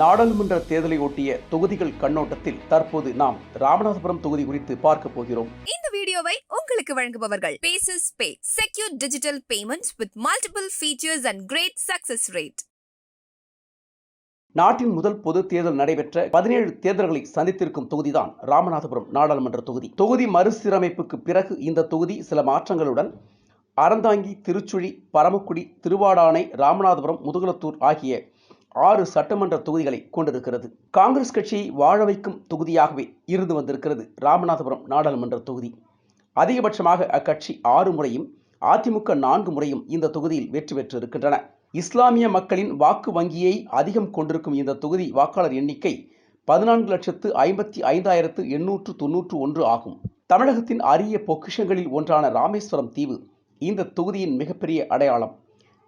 நாடாளுமன்ற தேர்தலை ஒட்டிய தொகுதிகள் கண்ணோட்டத்தில் தற்போது நாம் ராமநாதபுரம் தொகுதி குறித்து பார்க்க போகிறோம். இந்த வீடியோவை உங்களுக்கு வழங்குபவர்கள் bases pay secure digital payments with multiple features and great success rate நாட்டின் முதல் பொது தேர்தல் நடைபெற்ற பதினேழு தேர்தல்களை சந்தித்திருக்கும் தொகுதிதான் ராமநாதபுரம் நாடாளுமன்ற தொகுதி. தொகுதி மறுசீரமைப்புக்கு பிறகு இந்த தொகுதி சில மாற்றங்களுடன் அறந்தாங்கி திருச்சுழி பரமக்குடி திருவாடானை ராமநாதபுரம் முதுகுளத்தூர் ஆகிய ஆறு சட்டமன்ற தொகுதிகளை கொண்டிருக்கிறது. காங்கிரஸ் கட்சியை வாழ வைக்கும் தொகுதியாகவே இருந்து வந்திருக்கிறது ராமநாதபுரம் நாடாளுமன்ற தொகுதி. அதிகபட்சமாக அக்கட்சி ஆறு முறையும் அதிமுக நான்கு முறையும் இந்த தொகுதியில் வெற்றி பெற்று இருக்கின்றன இஸ்லாமிய மக்களின் வாக்கு வங்கியை அதிகம் கொண்டிருக்கும் இந்த தொகுதி வாக்காளர் எண்ணிக்கை பதினான்கு லட்சத்து ஐம்பத்தி ஐந்தாயிரத்து எண்ணூற்று தொன்னூற்று ஒன்று ஆகும். தமிழகத்தின் அரிய பொக்கிஷங்களில் ஒன்றான ராமேஸ்வரம் தீவு இந்த தொகுதியின் மிகப்பெரிய அடையாளம்.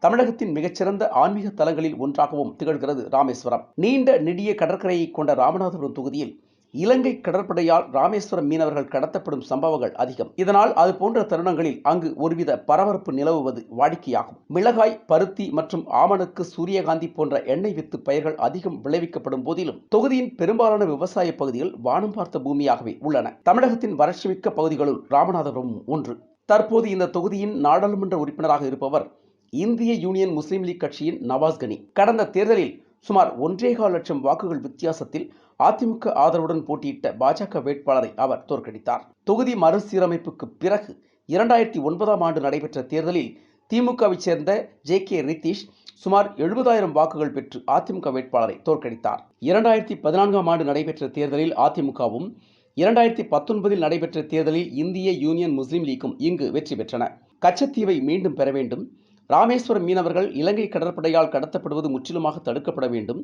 தமிழகத்தின் மிகச்சிறந்த ஆன்மீக தலங்களில் ஒன்றாகவும் திகழ்கிறது ராமேஸ்வரம். நீண்ட நெடிய கடற்கரையை கொண்ட ராமநாதபுரம் தொகுதியில் இலங்கை கடற்படையால் ராமேஸ்வரம் மீனவர்கள் கடத்தப்படும் சம்பவங்கள் அதிகம். இதனால் அது போன்ற தருணங்களில் அங்கு ஒருவித பரபரப்பு நிலவுவது வாடிக்கையாகும். மிளகாய் பருத்தி மற்றும் ஆமணக்கு சூரியகாந்தி போன்ற எண்ணெய் வித்து பயிர்கள் அதிகம் விளைவிக்கப்படும் போதிலும் தொகுதியின் பெரும்பாலான விவசாய பகுதிகள் வானம் பார்த்த பூமியாகவே உள்ளன. தமிழகத்தின் வறட்சிமிக்க பகுதிகளுள் ராமநாதபுரமும் ஒன்று. தற்போது இந்த தொகுதியின் நாடாளுமன்ற உறுப்பினராக இருப்பவர் இந்திய யூனியன் முஸ்லீம் லீக் கட்சியின் நவாஸ் கனி. கடந்த தேர்தலில் சுமார் ஒன்றேகால் லட்சம் வாக்குகள் வித்தியாசத்தில் அதிமுக ஆதரவுடன் போட்டியிட்ட பாஜக வேட்பாளரை அவர் தோற்கடித்தார். தொகுதி மறுசீரமைப்புக்கு பிறகு இரண்டாயிரத்தி ஒன்பதாம் ஆண்டு நடைபெற்ற தேர்தலில் திமுகவைச் சேர்ந்த ஜே கே நிதிஷ் சுமார் எழுபதாயிரம் வாக்குகள் பெற்று அதிமுக வேட்பாளரை தோற்கடித்தார். இரண்டாயிரத்தி பதினான்காம் ஆண்டு நடைபெற்ற தேர்தலில் அதிமுகவும் இரண்டாயிரத்தி பத்தொன்பதில் நடைபெற்ற தேர்தலில் இந்திய யூனியன் முஸ்லீம் லீக்கும் இங்கு வெற்றி பெற்றன. கச்சத்தீவை மீண்டும் பெற வேண்டும். ராமேஸ்வரம் மீனவர்கள் இலங்கை கடற்படையால் கடத்தப்படுவது முற்றிலுமாக தடுக்கப்பட வேண்டும்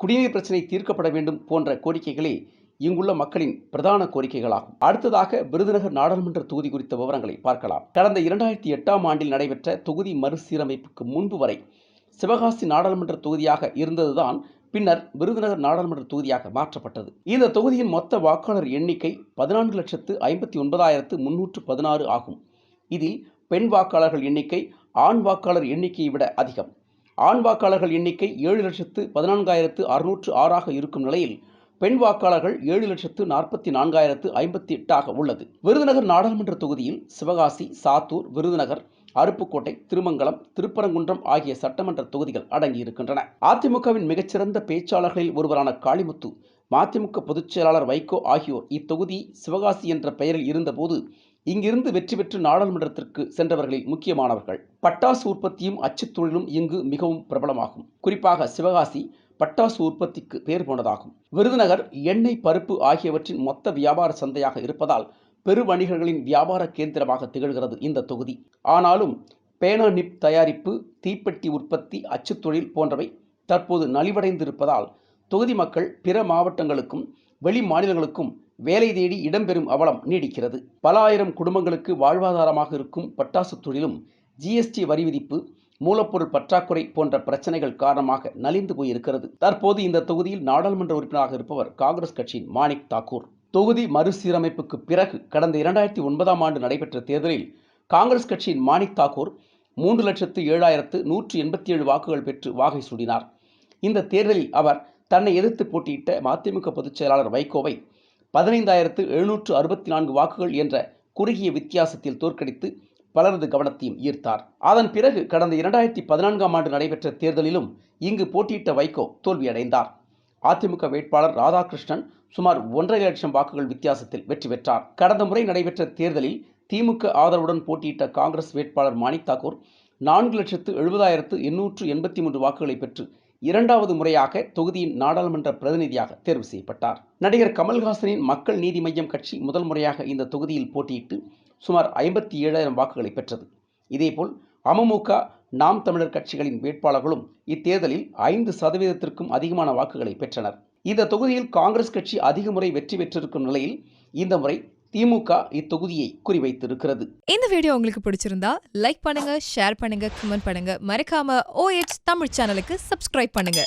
குடிநீர் பிரச்சினை தீர்க்கப்பட வேண்டும் போன்ற கோரிக்கைகளே இங்குள்ள மக்களின் பிரதான கோரிக்கைகளாகும். அடுத்ததாக விருதுநகர் நாடாளுமன்ற தொகுதி குறித்த விவரங்களை பார்க்கலாம். கடந்த இரண்டாயிரத்தி எட்டாம் ஆண்டில் நடைபெற்ற தொகுதி மறுசீரமைப்புக்கு முன்பு வரை சிவகாசி நாடாளுமன்ற தொகுதியாக இருந்ததுதான் பின்னர் விருதுநகர் நாடாளுமன்ற தொகுதியாக மாற்றப்பட்டது. இந்த தொகுதியின் மொத்த வாக்காளர் எண்ணிக்கை பதினான்கு லட்சத்து ஐம்பத்தி ஒன்பதாயிரத்து முன்னூற்று பதினாறு ஆகும். இதில் பெண் வாக்காளர்கள் எண்ணிக்கை ஆண் வாக்காளர் எண்ணிக்கையை விட அதிகம். ஆண் வாக்காளர்கள் எண்ணிக்கை ஏழு லட்சத்து பதினான்காயிரத்து அறுநூற்று ஆறாக இருக்கும் நிலையில் பெண் வாக்காளர்கள் ஏழு லட்சத்து நாற்பத்தி நான்காயிரத்து ஐம்பத்தி எட்டாக உள்ளது. விருதுநகர் நாடாளுமன்ற தொகுதியில் சிவகாசி சாத்தூர் விருதுநகர் அருப்புக்கோட்டை திருமங்கலம் திருப்பரங்குன்றம் ஆகிய சட்டமன்ற தொகுதிகள் அடங்கியிருக்கின்றன. அதிமுகவின் மிகச்சிறந்த பேச்சாளர்களில் ஒருவரான காளிமுத்து மதிமுக பொதுச் செயலாளர் வைகோ ஆகியோர் இத்தொகுதி சிவகாசி என்ற பெயரில் இருந்தபோது இங்கிருந்து வெற்றி பெற்று நாடாளுமன்றத்திற்கு சென்றவர்களில் முக்கியமானவர்கள். பட்டாசு உற்பத்தியும் அச்சுத்தொழிலும் இங்கு மிகவும் பிரபலமாகும். குறிப்பாக சிவகாசி பட்டாசு உற்பத்திக்கு பேர் போனதாகும். விருதுநகர் எண்ணெய் பருப்பு ஆகியவற்றின் மொத்த வியாபார சந்தையாக இருப்பதால் பெருவணிகர்களின் வியாபார கேந்திரமாக திகழ்கிறது இந்த தொகுதி. ஆனாலும் பேனா நிப் தயாரிப்பு தீப்பெட்டி உற்பத்தி அச்சுத்தொழில் போன்றவை தற்போது நலிவடைந்திருப்பதால் தொகுதி மக்கள் பிற மாவட்டங்களுக்கும் வெளி மாநிலங்களுக்கும் வேலை தேடி இடம்பெறும் அவலம் நீடிக்கிறது. பல ஆயிரம் குடும்பங்களுக்கு வாழ்வாதாரமாக இருக்கும் பட்டாசு தொழிலும் ஜிஎஸ்டி வரி விதிப்பு மூலப்பொருள் பற்றாக்குறை போன்ற பிரச்சனைகள் காரணமாக நலிந்து போயிருக்கிறது. தற்போது இந்த தொகுதியில் நாடாளுமன்ற உறுப்பினராக இருப்பவர் காங்கிரஸ் கட்சியின் மாணிக் தாக்கூர். தொகுதி மறுசீரமைப்புக்கு பிறகு கடந்த இரண்டாயிரத்தி ஒன்பதாம் ஆண்டு நடைபெற்ற தேர்தலில் காங்கிரஸ் கட்சியின் மாணிக் தாக்கூர் மூன்று லட்சத்து ஏழாயிரத்து நூற்றி எண்பத்தி ஏழு வாக்குகள் பெற்று வாகை சூடினார். இந்த தேர்தலில் அவர் தன்னை எதிர்த்து போட்டியிட்ட மதிமுக பொதுச் செயலாளர் வைகோவை பதினைந்தாயிரத்து எழுநூற்று அறுபத்தி நான்கு வாக்குகள் என்ற குறுகிய வித்தியாசத்தில் தோற்கடித்து பலரது கவனத்தையும் ஈர்த்தார். அதன் பிறகு கடந்த இரண்டாயிரத்தி பதினான்காம் ஆண்டு நடைபெற்ற தேர்தலிலும் இங்கு போட்டியிட்ட வைகோ தோல்வியடைந்தார். அதிமுக வேட்பாளர் ராதாகிருஷ்ணன் சுமார் ஒன்றரை லட்சம் வாக்குகள் வித்தியாசத்தில் வெற்றி பெற்றார். கடந்த முறை நடைபெற்ற தேர்தலில் திமுக ஆதரவுடன் போட்டியிட்ட காங்கிரஸ் வேட்பாளர் மாணிக் தாக்கூர் நான்கு லட்சத்து எழுபதாயிரத்து எண்ணூற்று எண்பத்தி மூன்று வாக்குகளை பெற்று இரண்டாவது முறையாக தொகுதியின் நாடாளுமன்ற பிரதிநிதியாக தேர்வு செய்யப்பட்டார். நடிகர் கமல்ஹாசனின் மக்கள் நீதி மய்யம் கட்சி முதல் முறையாக இந்த தொகுதியில் போட்டியிட்டு சுமார் ஐம்பத்தி ஏழாயிரம் வாக்குகளை பெற்றது. இதேபோல் அமமுக நாம் தமிழர் கட்சிகளின் வேட்பாளர்களும் இத்தேர்தலில் ஐந்து சதவீதத்திற்கும் அதிகமான வாக்குகளை பெற்றனர். இந்த தொகுதியில் காங்கிரஸ் கட்சி அதிக முறை வெற்றி பெற்றிருக்கும் நிலையில் இந்த முறை திமுக இத்தொகுதியை குறிவைத்திருக்கிறது. இந்த வீடியோ உங்களுக்கு பிடிச்சிருந்தா லைக் பண்ணுங்க ஷேர் பண்ணுங்க கமெண்ட் பண்ணுங்க. மறக்காம ஓஎச் தமிழ் சேனலுக்கு சப்ஸ்கிரைப் பண்ணுங்க.